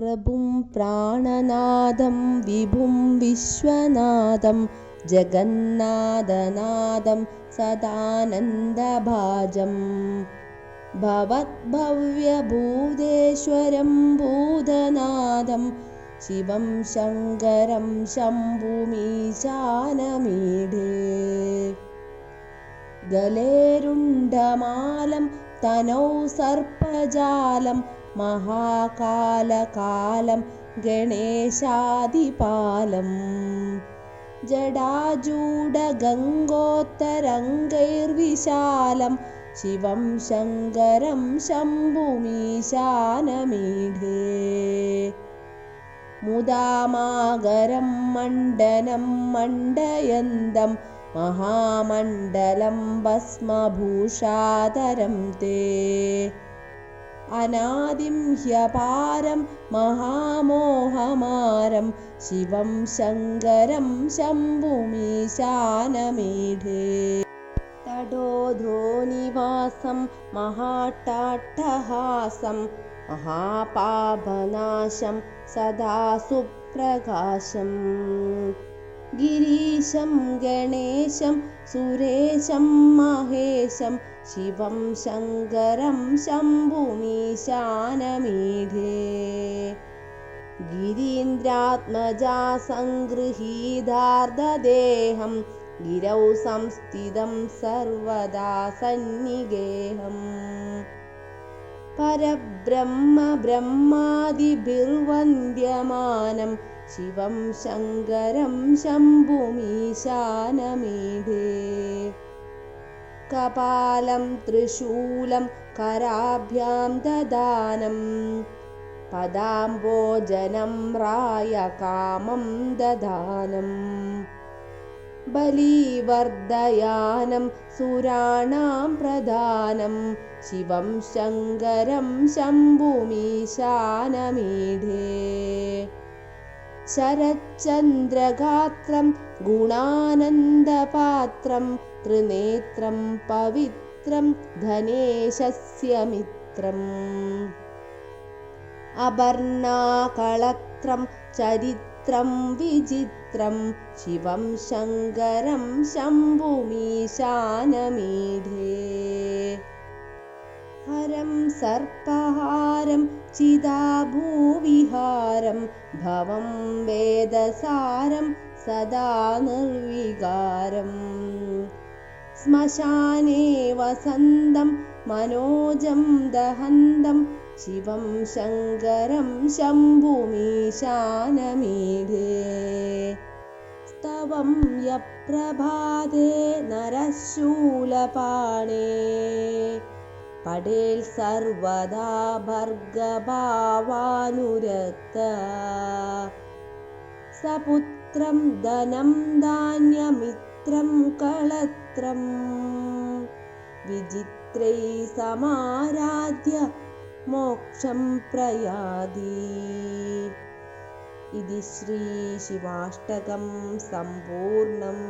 प्रभुं प्राणनादं विभुं विश्वनादं जगन्नादनादं सदानन्दभाजम् भवद्भव्यभूतेश्वरं भूतनादं शिवं शङ्करं शम्भुमीशानमीढे। गलेरुण्डमालं तनौ सर्पजालं महाकालकालं गणेशादिपालम् जडाजूडगङ्गोत्तरङ्गैर्विशालं शिवं शङ्करं शम्भुमीशानमीढे मुदामागरं मण्डनं मण्डयन्तं महामण्डलं भस्मभूषाधरं ते अनादिं ह्यपारं महामोहमारं शिवं शङ्करं शम्भुमीशानमीढे तडोधोनिवासं महाट्टाट्टहासं महापापनाशं सदा सुप्रकाशम् गिरीशं गणेशं सुरेशं महेशं शिवं शङ्करं शम्भुमीशानमीढे गिरीन्द्रात्मजा सङ्गृहीतार्धदेहं गिरौ संस्थितं सर्वदा सन्निगेहम्। परब्रह्मब्रह्मादिभिर्वन्द्यमानं शिवं शङ्करं शम्भुमीशानमीढे कपालं त्रिशूलं कराभ्यां ददानं पदाम्बोजनं रायकामं ददानम् बलिवर्धयानं सुराणां प्रधानं शिवं शङ्करं शम्भुमीशानमीढे शरच्चन्द्रगात्रं गुणानन्दपात्रं त्रिनेत्रं पवित्रं धनेशस्य मित्रम्। अपर्णाकळत्रं चरित्रं विचित्रं शिवं शङ्करं शम्भुमीशानमीढे हरं सर्पहारं चिदाभूविहारं भवं वेदसारं सदा निर्विकारम् श्मशाने वसन्तं मनोजं दहन्तं शिवं शङ्करं शम्भुमीशानमीढे। स्तवं यप्रभाते नरशूलपाणे पडेल् सर्वदा भर्गभावानुरक्त सपुत्रं धनं धान्यमित्रं कळत्रम् विचित्रै समाराध्य मोक्षं प्रयाति इति श्रीशिवाष्टकं सम्पूर्णम्